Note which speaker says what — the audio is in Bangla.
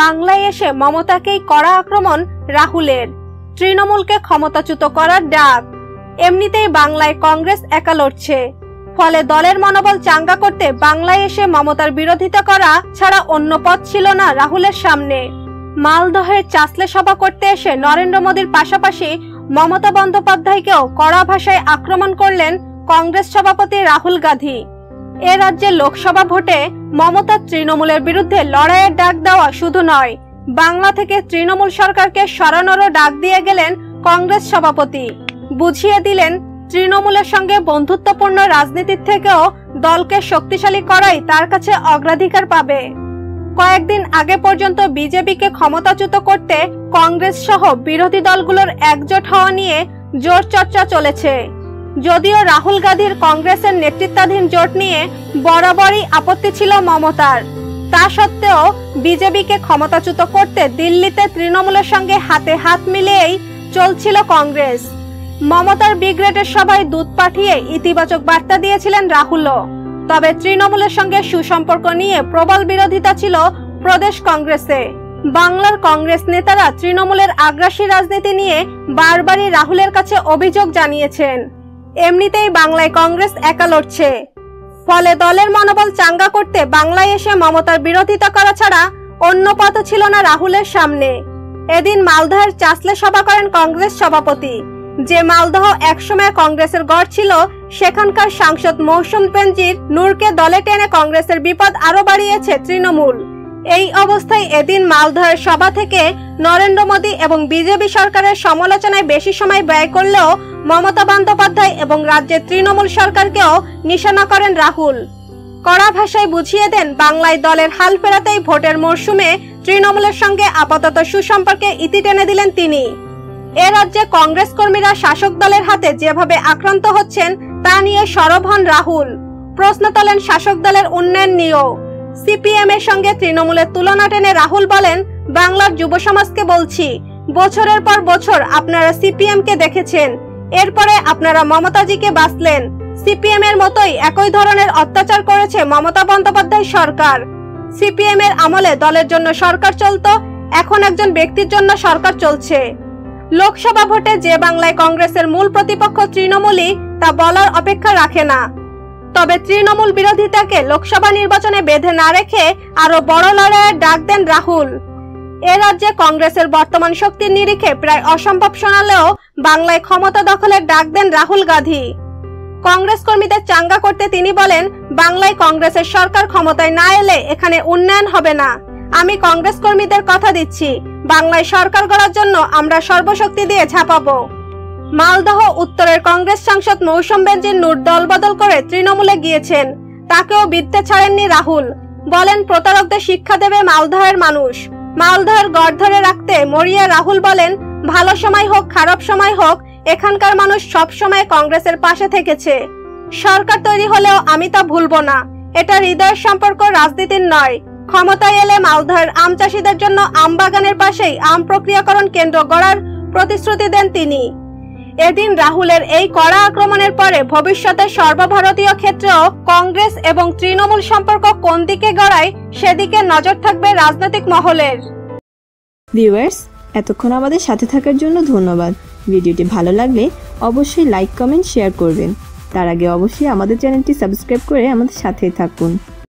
Speaker 1: বাংলায় এসে মমতাকেই কড়া আক্রমণ রাহুলের। তৃণমূলকে ক্ষমতাচ্যুত করার ডাক। এমনিতেই বাংলায় কংগ্রেস একা লড়ছে। ফলে দলের মনোবল চাঙ্গা করতে বাংলায় এসে মমতার বিরোধিতা করা ছাড়া অন্য পথ ছিল না রাহুলের সামনে। মালদহের চাসলে সভা করতে এসে নরেন্দ্র মোদীর পাশাপাশি মমতা বন্দ্যোপাধ্যায়কেও কড়া ভাষায় আক্রমণ করলেন কংগ্রেস সভাপতি রাহুল গান্ধী এ রাজ্যে লোকসভা ভোটে মমতা তৃণমূলের বিরুদ্ধে লড়াইয়ের ডাক দেওয়া শুধু নয়, বাংলা থেকে তৃণমূল সরকারকে সরানোরও ডাক দিয়ে গেলেন কংগ্রেস সভাপতি। বুঝিয়ে দিলেন, তৃণমূলের সঙ্গে বন্ধুত্বপূর্ণ রাজনীতির থেকেও দলকে শক্তিশালী করাই তার কাছে অগ্রাধিকার পাবে। কয়েকদিন আগে পর্যন্ত বিজেপিকে ক্ষমতাচ্যুত করতে কংগ্রেস সহ বিরোধী দলগুলোর একজোট হওয়া নিয়ে জোর চর্চা চলেছে। যদিও রাহুল গান্ধীর কংগ্রেসের নেতৃত্বাধীন জোট নিয়ে বরাবরই আপত্তি ছিল মমতার। তা সত্ত্বেও বিজেপিকে ক্ষমতাচ্যুত করতে দিল্লিতে তৃণমূলের সঙ্গে হাতে হাত মিলিয়েই চলছিল কংগ্রেস। মমতার ব্রিগেডের সভায় দুধ পাঠিয়ে ইতিবাচক বার্তা দিয়েছিলেন রাহুলও। তবে তৃণমূলের সঙ্গে সুসম্পর্ক নিয়ে প্রবল বিরোধিতা ছিল প্রদেশ কংগ্রেসে। বাংলার কংগ্রেস নেতারা তৃণমূলের আগ্রাসী রাজনীতি নিয়ে বারবারই রাহুলের কাছে অভিযোগ জানিয়েছেন। এমনিতেই বাংলায় কংগ্রেস একা লড়ছে। ফলে দলের মনোবল চাঙ্গা করতে বাংলায় এসে মমতার বিরোধিতা করা ছাড়া অন্য পথ ছিল না রাহুলের সামনে। এদিন মালদহের চাসলে সভা করেন কংগ্রেস সভাপতি। যে মালদহ একসময় কংগ্রেসের গড় ছিল, সেখানকার সাংসদ মৌসুম পেনজির নূরকে দলে টেনে কংগ্রেসের বিপদ আরও বাড়িয়েছে তৃণমূল। এই অবস্থায় এদিন মালদহের সভা থেকে নরেন্দ্র মোদী এবং বিজেপি সরকারের সমালোচনায় বেশি সময় ব্যয় করলেও মমতা বন্দ্যোপাধ্যায় এবং রাজ্যের তৃণমূল সরকারকেও নিশানা করেন রাহুল। কড়া ভাষায় বুঝিয়ে দেন, বাংলায় দলের হাল ফেরাতেই ভোটের মরশুমে তৃণমূলের সঙ্গে আপাতত সুসম্পর্কে ইতি টেনে দিলেন তিনি। এ রাজ্যে কংগ্রেস কর্মীরা শাসক দলের হাতে যেভাবে আক্রান্ত হচ্ছেন, তা নিয়ে সরব হন রাহুল। প্রশ্ন তোলেন শাসক দলের উন্নয়ন নিয়েও। সিপিএম এর সঙ্গে তৃণমূলের তুলনা টেনে রাহুল বলেন, বাংলার যুব সমাজকে বলছি, বছরের পর বছর আপনারা সিপিএম কে দেখেছেন, এরপরে আপনারা মমতাজিকে বাঁচলেন। সিপিএম এর মতোই একই ধরনের অত্যাচার করেছে মমতা বন্দ্যোপাধ্যায় সরকার। সিপিএম এর আমলে দলের জন্য সরকার চলতো, এখন একজন ব্যক্তির জন্য সরকার চলছে। লোকসভা ভোটে যে বাংলায় কংগ্রেসের মূল প্রতিপক্ষ তৃণমূলই তা বলার অপেক্ষা রাখে না। তবে তৃণমূল বিরোধিতাকে লোকসভা নির্বাচনে বেঁধে না রেখে আরও বড় লড়াইয়ের ডাক দেন রাহুল। এ রাজ্যে কংগ্রেসের বর্তমান শক্তির নিরিখে প্রায় অসম্ভব শোনালেও বাংলায় ক্ষমতা দখলের ডাক দেন রাহুল গান্ধী। কংগ্রেস কর্মীদের চাঙ্গা করতে তিনি বলেন, বাংলায় কংগ্রেসের সরকার ক্ষমতায় না এলে এখানে উন্নয়ন হবে না। আমি কংগ্রেস কর্মীদের কথা দিচ্ছি, বাংলায় সরকার গড়ার জন্য আমরা সর্বশক্তি দিয়ে ঝাঁপাবো। মালদহ উত্তরের কংগ্রেস সাংসদ মৌসুম বেঞ্জির নূর দলবদল করে তৃণমূলে গিয়েছেন। তাকেও বিদ্যে ছাড়েননি রাহুল। বলেন, প্রতারকদের শিক্ষা দেবে মালদহের মানুষ। মালদহের গড় ধরে রাখতে মরিয়া রাহুল বলেন, ভালো সময় হোক, খারাপ সময় হোক, এখানকার মানুষ সব সময় কংগ্রেসের পাশে থেকেছে। সরকার তৈরি হলেও আমি তা ভুলবো না। এটা হৃদয়ের সম্পর্ক, রাজনীতির নয়। ক্ষমতায় এলে মালদহের আম চাষিদের জন্য আম বাগানের পাশেই আম প্রক্রিয়াকরণ কেন্দ্র গড়ার প্রতিশ্রুতি দেন তিনি। এদিন রাহুলের এই কড়া আক্রমণের পরে ভবিষ্যতে সর্বভারতীয় ক্ষেত্রেও কংগ্রেস এবং তৃণমূল সম্পর্ক কোন দিকে গড়ায় সেদিকে নজর থাকবে রাজনৈতিক মহলের।
Speaker 2: ভিউয়ার্স, এতক্ষণ আমাদের সাথে থাকার জন্য ধন্যবাদ। ভিডিওটি ভালো লাগলে অবশ্যই লাইক, কমেন্ট, শেয়ার করবেন। তার আগে অবশ্যই আমাদের চ্যানেলটি সাবস্ক্রাইব করে আমাদের সাথেই থাকুন।